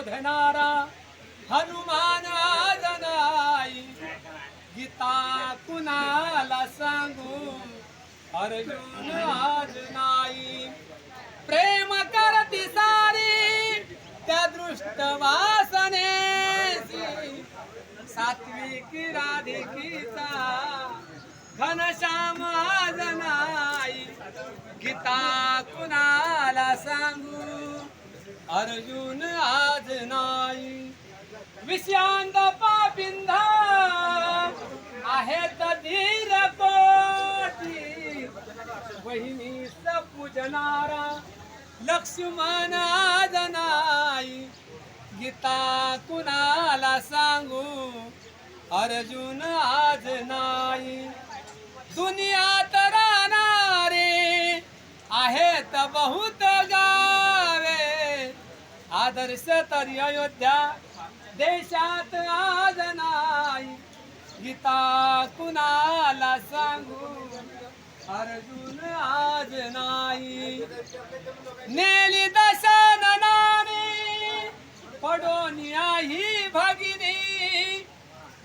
शोधणारा हनुमान गीता कुणाला सांगू अर्जुन आज नाही. प्रेम करती सारी त्या दृष्ट वासने सात्विक राधिकीचा घनश्याम आज नाही. गीता कुणाला सांगू अर्जुन आज नाही. विषयांत पाबिंधा आहेत धीर कोटी बहिणीस पूजनारा लक्ष्मण आज नाही. गीता कुणाला सांगू? अर्जुन आज नाही. दुनियात आहे आहेत बहुत आदर्श तरी अयोध्या देशात आज नाही. गीता कुणाला सांगू? अर्जुन आज नाही. नेली दशनाने पडोनिया ही भगिनी.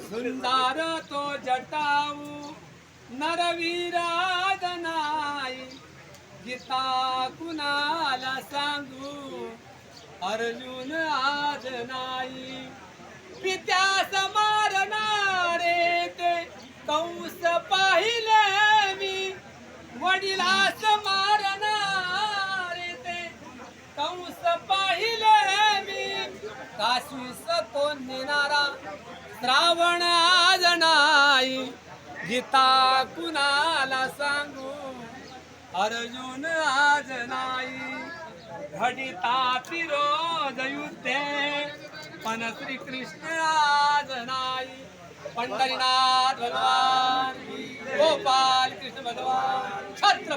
सुंदर तो जटाऊ नरवीराज नाही. गीता कुणाला सांगू? अर्जुन आज नाही. पित्यास मारणारे ते कंस पाहिले मी. वडिलास मारणारे ते कंस पाहिले मी. काशीस तो नेणारा श्रावण आज नाही. गीता कुणाला सांगू? अर्जुन आज नाही. घडिता फिरोज युद्धे. पण श्रीकृष्ण आज नाही पंढरीनाथ भगवान गोपाल कृष्ण भगवान छत्रपती